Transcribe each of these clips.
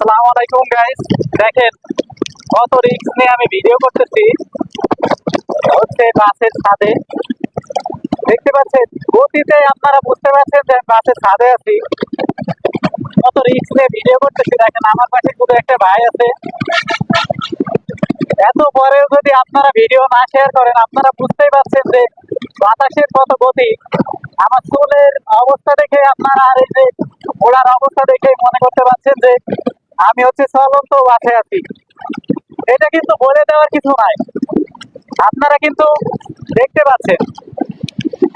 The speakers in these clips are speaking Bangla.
আসসালামু আলাইকুম গাইস দেখেন কত রিক্স নিয়ে আমি ভিডিও করতেছি। হচ্ছে বাসের ছাদে। দেখতে পাচ্ছেন, গতিতে আপনারা বুঝতে পারছেন যে বাসের ছাদে আছি। কত রিক্স নিয়ে ভিডিও করতেছি। দেখেন, আমার পাশে শুধু একটা ভাই আছে। এত পরেও যদি আপনারা ভিডিও না শেয়ার করেন, আপনারা বুঝতেই পারছেন যে বাতাসের কত গতি। আমার চুলের অবস্থা দেখে আপনারা আর এই যে ঘোড়ার অবস্থা দেখে মনে করতে পারছেন যে আমি হচ্ছে চলন্ত বাসে আছি। এটা কিন্তু বলে দেওয়ার কিছু নাই। আপনারা কিন্তু দেখতে পাচ্ছেন।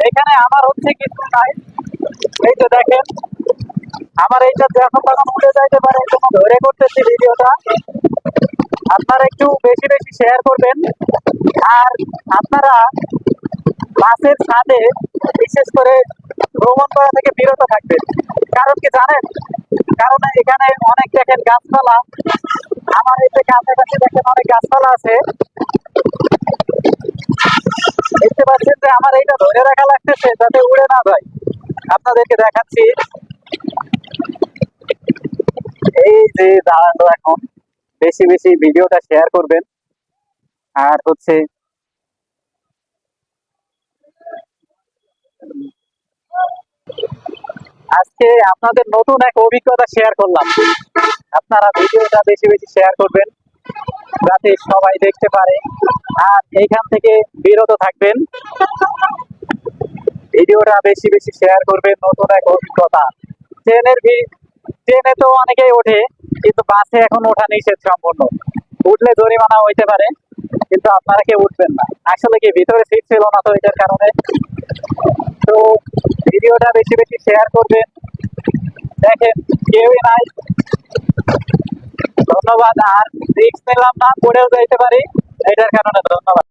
এখানে আমার হচ্ছে কিছু নাই। এই যে দেখেন, আমার এইটা যখন তখন উঠে যাইতে পারে জন্য ধরে করতেছি ভিডিওটা। আপনারা একটু বেশি বেশি শেয়ার করবেন। আর আপনারা বাসের ছাদে বিশেষ করে ভ্রমণ করা থেকে বিরত থাকবেন। কারণ কি জানেন? কারণ এখানে অনেক দেখেন গাছপালা। আমার এই যে কাছাকাছি দেখেন অনেক গাছপালা আছে। দেখতে পাচ্ছেন যে আমার এইটা ধরে রাখা লাগতেছে যাতে উড়ে না যায়। আপনাদেরকে দেখাচ্ছি। এই যে দাঁড়ানো এখন। বেশি বেশি ভিডিওটা শেয়ার করবেন। আর হচ্ছে আজকে আপনাদের নতুন এক অভিজ্ঞতা শেয়ার করলাম। আপনারা ভিডিওটা বেশি বেশি শেয়ার করবেন, যাতে সবাই দেখতে পারে। আর এইখান থেকে বিরত থাকবেন। ভিডিওটা বেশি বেশি শেয়ার করবেন, নতুন এক অভিজ্ঞতা। ট্রেনের ট্রেনে তো অনেকেই ওঠে, কিন্তু বাসে এখন ওঠা নিষেধ সম্পূর্ণ। উঠলে জরিমানা হইতে পারে, কিন্তু আপনারা কেউ উঠবেন না। আসলে কি ভিতরে সিট ছিল না তো এটার কারণে? ভিডিওটা বেশি বেশি শেয়ার করবেন। দেখেন, কেউই নাই। ধন্যবাদ, আর রিক্স নিলাম না, পড়েও যাইতে পারি। এটার কারণে ধন্যবাদ।